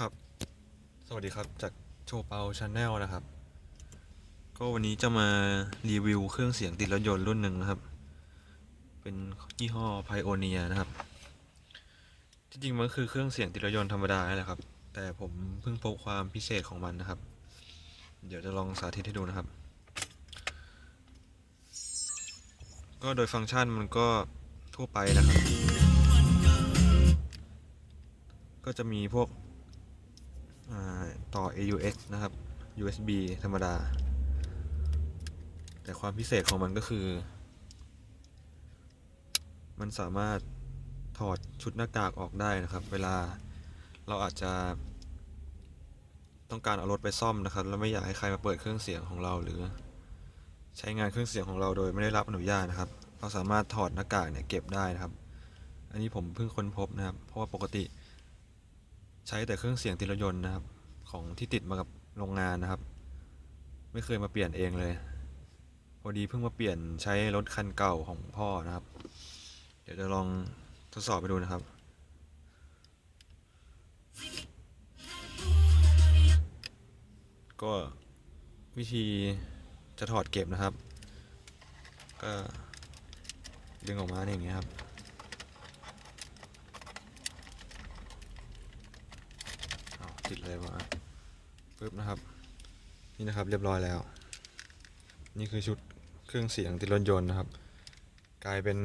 ครับ สวัสดีครับจากโชว์เปาชาแนลนะครับ ก็วันนี้จะมารีวิวเครื่องเสียงติดรถยนต์รุ่นหนึ่งนะครับ เป็นยี่ห้อ Pioneer นะครับ จริงๆมันคือเครื่องเสียงติดรถยนต์ธรรมดาแหละครับ แต่ผมเพิ่งพบความพิเศษของมันนะครับ เดี๋ยวจะลองสาธิตให้ดูนะครับ ก็โดยฟังก์ชันมันก็ทั่วไปนะครับ ก็จะมีพวก ต่อ AUX นะครับ USB ธรรมดา แต่ความพิเศษของมันก็คือ มันสามารถถอดชุดหน้ากากออกได้นะครับ เวลาเราอาจจะ ต้องการเอารถไปซ่อมนะครับ แล้วไม่อยากให้ใครมาเปิดเครื่องเสียงของเราหรือ ใช้งานเครื่องเสียงของเราโดยไม่ได้รับอนุญาตนะครับ เราสามารถถอดหน้ากากเนี่ยเก็บได้นะครับ อันนี้ผมเพิ่งค้นพบนะครับ เพราะว่าปกติ ใช้แต่เครื่องเสียงติดรถยนต์นะครับ ของที่ติดมากับโรงงานนะครับ ไม่เคยมาเปลี่ยนเองเลย พอดีเพิ่งมาเปลี่ยนใช้รถคันเก่าของพ่อนะครับ เดี๋ยวจะลองทดสอบไปดูนะครับก็วิธีจะถอดเก็บนะครับ ก็ดึงออกมาอย่างเงี้ยครับ อ้าว ติดเลยมาปึ๊บนะครับ นี่นะครับเรียบร้อยแล้ว นี่คือชุดเครื่องเสียงติดรถยนต์นะครับ กลายเป็น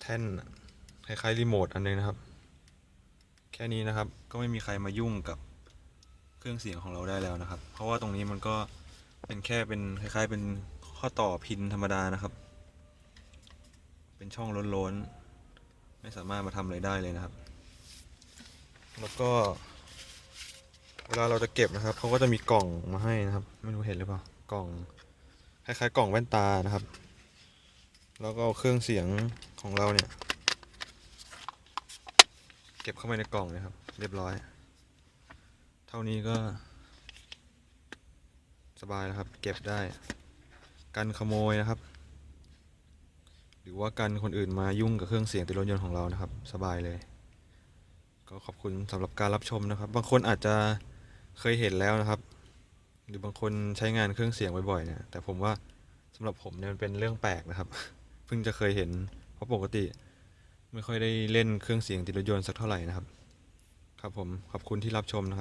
แท่นคล้ายๆรีโมทอันนึงนะครับ แค่นี้นะครับก็ไม่มีใครมายุ่งกับเครื่องเสียงของเราได้แล้วนะครับ เพราะว่าตรงนี้มันก็เป็นแค่เป็นคล้าย ๆ เป็นข้อต่อพินธรรมดานะครับ เป็นช่องล้นๆ ไม่สามารถมาทำอะไรได้เลยนะครับ แล้วก็ เวลาเราจะเก็บนะครับเขาก็จะมีกล่องมาให้นะครับ ไม่รู้เห็นหรือเปล่ากล่องคล้ายๆกล่องแว่นตานะครับ แล้วก็เครื่องเสียงของเราเนี่ย เก็บเข้าไปในกล่องเลยครับ เรียบร้อย เท่านี้ก็ สบายแล้วครับ เก็บได้กันขโมยนะครับ หรือว่ากันคนอื่นมายุ่งกับเครื่องเสียงติดรถยนต์ของเรานะครับ สบายเลย ก็ขอบคุณสำหรับการรับชมนะครับ บางคนอาจจะ เคยเห็นแล้วนะครับ หรือบางคนใช้งานเครื่องเสียงบ่อยๆเนี่ยแต่ผมว่าสำหรับผมเนี่ยมันเป็นเรื่องแปลกนะครับ เพิ่งจะเคยเห็น เพราะปกติ ไม่ค่อยได้เล่นเครื่องเสียงติดรถยนต์สักเท่าไหร่นะครับ ครับผมขอบคุณที่รับชมนะครับ